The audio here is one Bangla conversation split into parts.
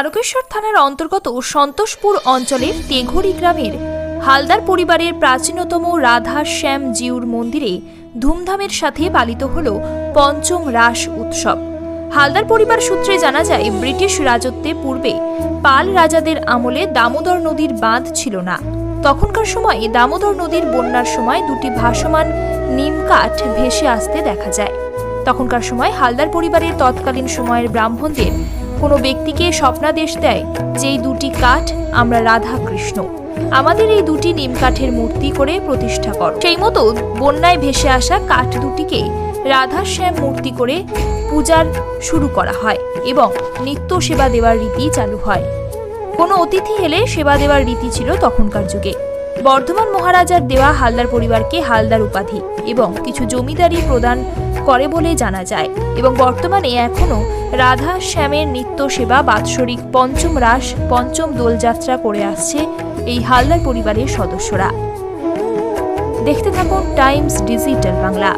তারকেশ্বর থানার অন্তর্গত সন্তোষপুর অঞ্চলের তেঘরি গ্রামের হালদার পরিবারের প্রাচীনতম রাধা শ্যাম জিউর মন্দিরে ধুমধামের সাথে পালিত হল পঞ্চম রাস উৎসব। হালদার পরিবার সূত্রে জানা যায়, ব্রিটিশ রাজত্বে পূর্বে পাল রাজাদের আমলে দামোদর নদীর বাঁধ ছিল না। তখনকার সময়ে দামোদর নদীর বন্যার সময় দুটি ভাসমান নিম কাঠ ভেসে আসতে দেখা যায়। তখনকার সময় হালদার পরিবারের তৎকালীন সময়ের ব্রাহ্মণদের কোনো ব্যক্তিকে স্বপ্নাদেশ দেয় যে এই দুটি কাঠ আমরা রাধা কৃষ্ণ আমাদের এই দুটি নিম কাঠের মূর্তি করে প্রতিষ্ঠা কর। সেই মতো বন্যায় ভেসে আসা কাঠ দুটিকে রাধা শ্যাম মূর্তি করে পূজার শুরু করা হয় এবং নিত্য সেবা দেওয়ার রীতি চালু হয়। কোনো অতিথি এলে সেবা দেওয়ার রীতি ছিল তখনকার যুগে। বর্ধমান মহারাজার দেওয়া হালদার পরিবারকে হালদার উপাধি এবং কিছু জমিদারি প্রদান করে বলে জানা যায় এবং বর্তমানে এখনও রাধা, শ্যামের নিত্য সেবা বাৎসরিক পঞ্চম রাস, পঞ্চম দোলযাত্রা করে আসছে এই হালদার পরিবারের সদস্যরা। দেখতে থাকুন টাইমস ডিজিটাল বাংলা।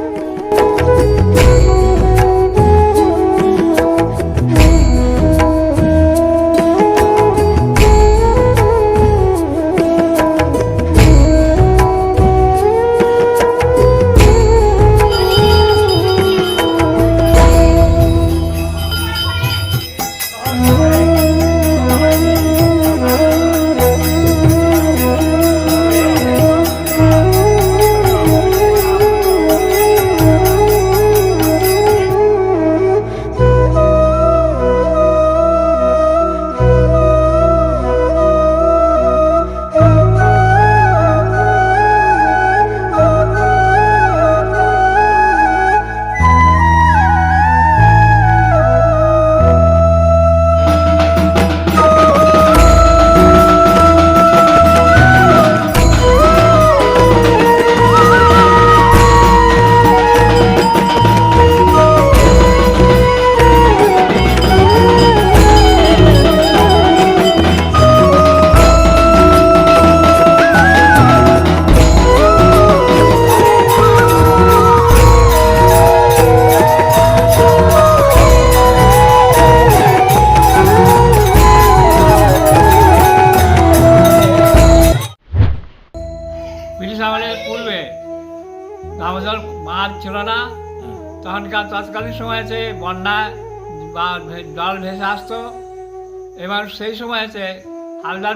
দামোদর বাঁধ ছিল না। তখনকার তৎকালীন সময়েতে বন্যা বা জল ভেসে আসতো। এবার সেই সময়তে হালদার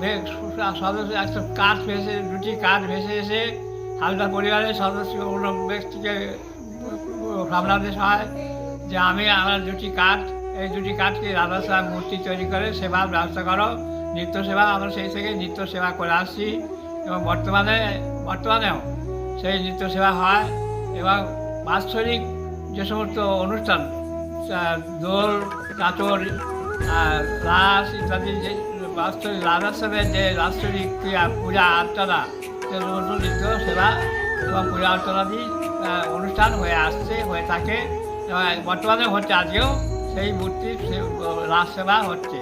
ভে- সদস্য একটা কাঠ ভেসে দুটি কাঠ ভেসে এসে হালদার পরিবারের সদস্য কোনো ব্যক্তিকে সামলাদেশ হয় যে আমি আমার দুটি কাঠ এই দুটি কাঠকে রাধা সাহেব মূর্তি তৈরি করে সেবার ব্যবস্থা করো নিত্য সেবা আমরা সেই থেকে নিত্য সেবা করে আসছি। এবং বর্তমানে, বর্তমানেও সেই নৃত্য সেবা হয় এবং বাৎসরিক যে সমস্ত অনুষ্ঠান দোল, নাচর রাস ইত্যাদি যে বাৎসরিক রাধাশ্রমের যে বাৎসরিক ক্রিয়া, পূজা অর্চনা সে সমস্ত নিত্য সেবা এবং পূজা অর্চনাদি অনুষ্ঠান হয়ে আসছে, হয়ে থাকে। বর্তমানে হচ্ছে, আজকেও সেই মূর্তির রাস সেবা হচ্ছে।